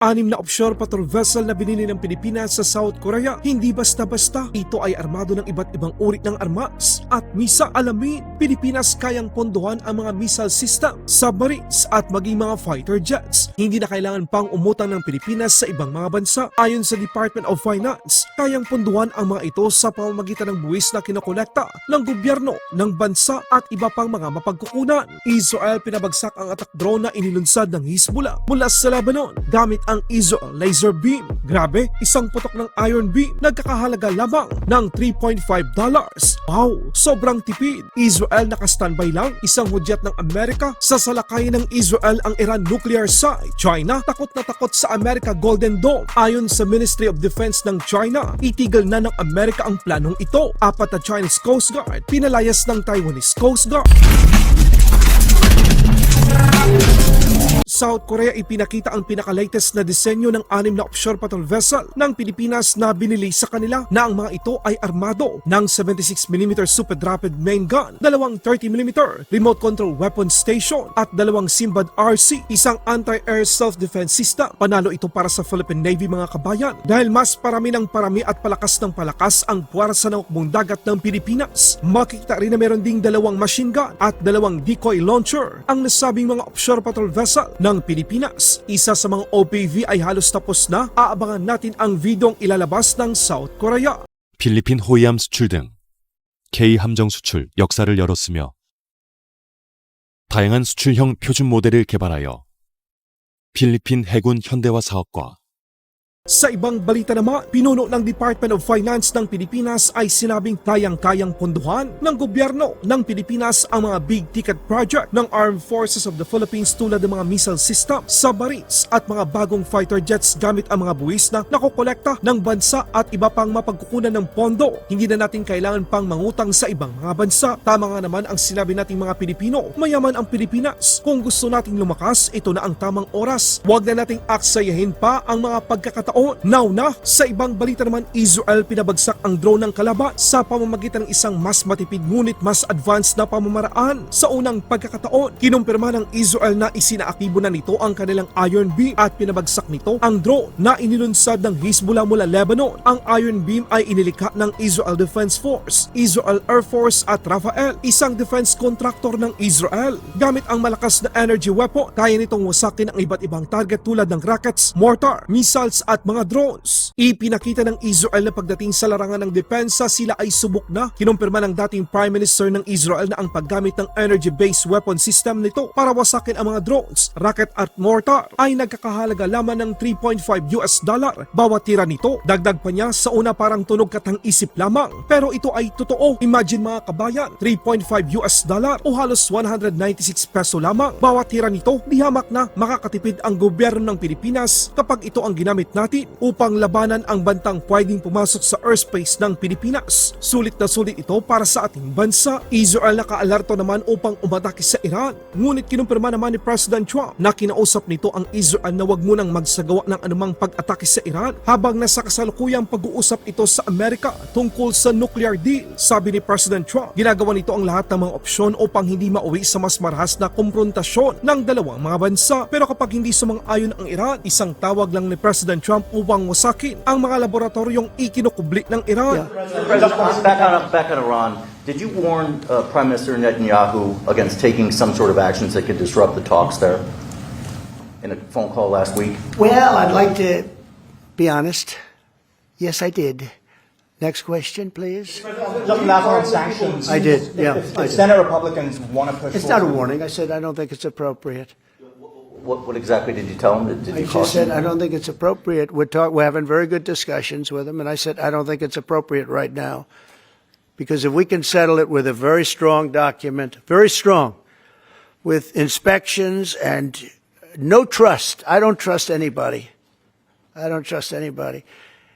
Anim na offshore patrol vessel na binili ng Pilipinas sa South Korea. Hindi basta-basta. Ito ay armado ng iba't ibang uri ng armas. At misa alamin, Pilipinas kayang pondohan ang mga missile system, submarines at maging mga fighter jets. Hindi na kailangan pang umutang ng Pilipinas sa ibang mga bansa. Ayon sa Department of Finance, kayang pondohan ang mga ito sa pamamagitan ng buwis na kinokolekta ng gobyerno, ng bansa at iba pang mga mapagkukunan. Israel pinabagsak ang attack drone na inilunsad ng Hezbollah mula sa Lebanon gamit ang Israel laser beam. Grabe, isang putok ng iron beam nagkakahalaga lamang ng 3.5 dollars. Wow, sobrang tipid. Israel naka-standby lang, isang hudyat ng Amerika sa salakayin ng Israel ang Iran nuclear site. China, takot na takot sa America Golden Dome. Ayon sa Ministry of Defense ng China, itigil na ng Amerika ang planong ito. Apat na Chinese Coast Guard, pinalayas ng Taiwanese Coast Guard. South Korea ipinakita ang pinaka-latest na disenyo ng anim na offshore patrol vessel ng Pilipinas na binili sa kanila na ang mga ito ay armado ng 76mm Super Rapid Main Gun, dalawang 30mm Remote Control Weapon Station at dalawang Simbad RC, isang anti-air self-defense system. Panalo ito para sa Philippine Navy mga kabayan dahil mas parami ng parami at palakas ng palakas ang puwersa ng hukbong dagat ng Pilipinas. Makikita rin na meron ding dalawang machine gun at dalawang decoy launcher ang nasabing mga offshore patrol vessel ng Pilipinas. Isa sa mga OPV ay halos tapos na. Aabangan natin ang videong ilalabas ng South Korea. 필리핀 호위함 수출 등 K 함정 수출 역사를 열었으며 다양한 수출형 표준 모델을 개발하여 필리핀 해군 현대화 사업과 Sa ibang balita naman, pinuno ng Department of Finance ng Pilipinas ay sinabing kayang-kayang ponduhan ng gobyerno ng Pilipinas ang mga big ticket project ng Armed Forces of the Philippines tulad ng mga missile system, submarines at mga bagong fighter jets gamit ang mga buwis na nakokolekta ng bansa at iba pang mapagkukunan ng pondo. Hindi na natin kailangan pang mangutang sa ibang mga bansa. Tama nga naman ang sinabi nating mga Pilipino, mayaman ang Pilipinas. Kung gusto nating lumakas, ito na ang tamang oras. Huwag na nating aksayahin pa ang mga pagkakataon. Now na, sa ibang balita naman, Israel pinabagsak ang drone ng kalaban sa pamamagitan ng isang mas matipid ngunit mas advanced na pamamaraan. Sa unang pagkakataon, kinumpirma ng Israel na isinaaktibo na nito ang kanilang Iron Beam at pinabagsak nito ang drone na inilunsad ng Hezbollah mula Lebanon. Ang Iron Beam ay inilikha ng Israel Defense Force, Israel Air Force at Rafael, isang defense contractor ng Israel. Gamit ang malakas na energy weapon, kaya nitong wasakin ang iba't ibang target tulad ng rockets, mortar, missiles at mga drones. Ipinakita ng Israel na pagdating sa larangan ng depensa sila ay subok na. Kinumpirma ng dating Prime Minister ng Israel na ang paggamit ng energy-based weapon system nito para wasakin ang mga drones, rocket at mortar ay nagkakahalaga lamang ng 3.5 US dollar bawat tira nito. Dagdag pa niya sa una parang tunog katang isip lamang. Pero ito ay totoo. Imagine mga kabayan, 3.5 US dollar o halos 196 peso lamang. Bawat tira nito, di hamak na makakatipid ang gobyerno ng Pilipinas kapag ito ang ginamit natin upang labanan ang bantang pwedeng pumasok sa airspace ng Pilipinas. Sulit na sulit ito para sa ating bansa. Israel nakaalarto naman upang umatake sa Iran. Ngunit kinumpirma naman ni President Trump na kinausap nito ang Israel na wag munang magsagawa ng anumang pag-atake sa Iran habang nasa kasalukuyang pag-uusap ito sa Amerika tungkol sa nuclear deal. Sabi ni President Trump, ginagawa nito ang lahat ng mga opsyon upang hindi mauwi sa mas marahas na komprontasyon ng dalawang mga bansa. Pero kapag hindi sumang-ayon ang Iran, isang tawag lang ni President Trump upang wasakin ang mga laboratoryong ikinukubli ng Iran. President, back on, back on Iran, did you warn uh, Prime Minister Netanyahu against taking some sort of actions that could disrupt the talks there? In a phone call last week? Well, I'd like to be honest. Yes, I did. Next question, please. Just last on sanctions. I did, yeah, If, I if did. Senate Republicans want to push It's not a warning. I said I don't think it's appropriate. What, what exactly did you tell him? Did, did I you just said? I don't think it's appropriate. We're talk, we're having very good discussions with him, and I said I don't think it's appropriate right now, because if we can settle it with a very strong document, very strong, with inspections and no trust. I don't trust anybody. I don't trust anybody.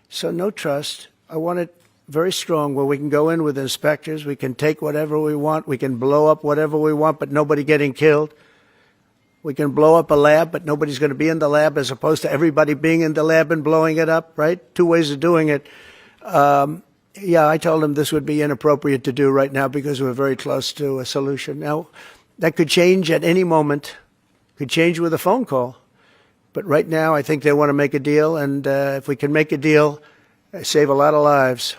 So no trust. I want it very strong where we can go in with inspectors. We can take whatever we want. We can blow up whatever we want, but nobody getting killed. We can blow up a lab, but nobody's going to be in the lab as opposed to everybody being in the lab and blowing it up, right? Two ways of doing it. Um, yeah, I told him this would be inappropriate to do right now because we're very close to a solution. Now, that could change at any moment, could change with a phone call. But right now, I think they want to make a deal, and uh, if we can make a deal, save a lot of lives.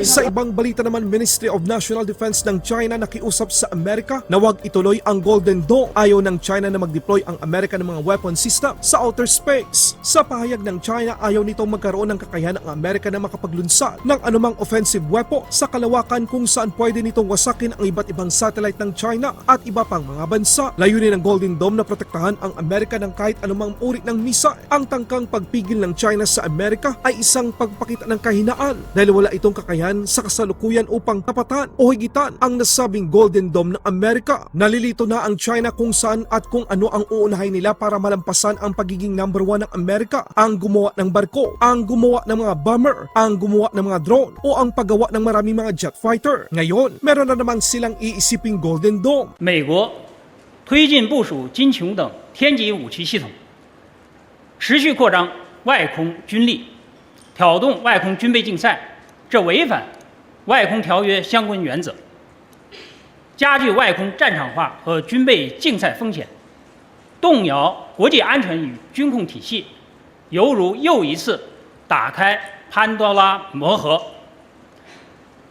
Sa ibang balita naman, Ministry of National Defense ng China nakiusap sa Amerika na wag ituloy ang Golden Dome. Ayaw ng China na mag-deploy ang Amerika ng mga weapon system sa outer space. Sa pahayag ng China, ayaw nitong magkaroon ng kakayahan ng Amerika na makapaglunsad ng anumang offensive weapon sa kalawakan kung saan pwede nitong wasakin ang iba't ibang satellite ng China at iba pang mga bansa. Layunin ng Golden Dome na protektahan ang Amerika ng kahit anumang uri ng misa. Ang tangkang pagpigil ng China sa Amerika ay isang pagpakita ng kahinaan dahil wala itong kakayahan sa kasalukuyan upang tapatan o higitan ang nasabing Golden Dome ng Amerika. Nalilito na ang China kung saan at kung ano ang uunahin nila para malampasan ang pagiging number one ng Amerika. Ang gumawa ng barko, ang gumawa ng mga bomber, ang gumawa ng mga drone o ang paggawa ng maraming mga jet fighter. Ngayon, meron na naman silang iisiping Golden Dome 美国推进部署金琼等天级武器系统，持续扩张外空军力， 挑动外空军备竞赛，这违反外空条约相关原则，加剧外空战场化和军备竞赛风险，动摇国际安全与军控体系，犹如又一次打开潘多拉魔盒。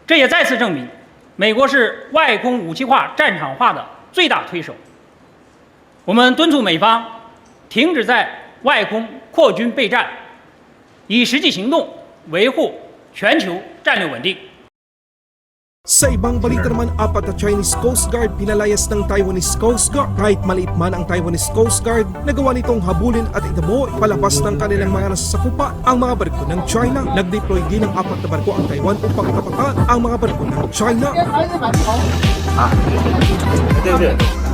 这也再次证明，美国是外空武器化、战场化的最大推手。我们敦促美方停止在外空扩军备战，以实际行动维护全球战略稳定。 Sa ibang balita naman, apat na Chinese Coast Guard pinalayas ng Taiwanese Coast Guard. Kahit maliit man ang Taiwanese Coast Guard, nagawa nitong habulin at itaboy palabas ng kanilang mga nasasakupan ang mga barko ng China. Nag-deploy din ng apat na barko ang Taiwan upang tapatan ang mga barko ng China. 呼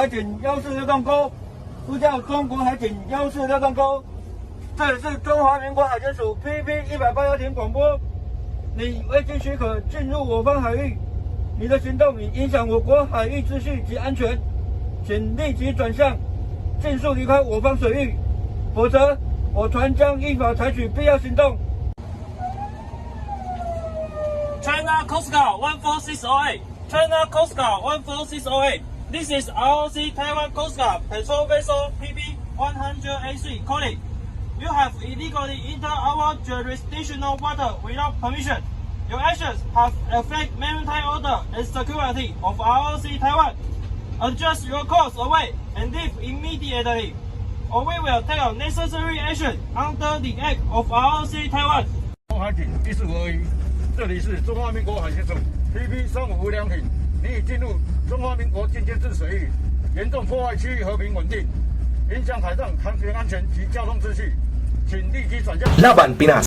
海警幺四六洞沟，呼叫中国海警幺四六洞沟，这里是中华民国海监署 PP 一百八幺停广播，你未经许可进入我方海域，你的行动已影响我国海域秩序及安全，请立即转向，迅速离开我方水域，否则我船将依法采取必要行动。China Coast Guard 14608. China Coast Guard 14608. This is ROC Taiwan Coast Guard patrol vessel PP 100A3 calling. You have illegally entered our jurisdictional water without permission. Your actions have affected maritime order and security of ROC Taiwan. Adjust your course away and leave immediately, or we will take our necessary action under the Act of ROC Taiwan. 中海警一四五二一，这里是中华民国海监署 PP 三五五两艇， 你已进入中华民国禁区之水域，严重破坏区域和平稳定，影响海上航行安全及交通秩序，请立即转向。老板，皮纳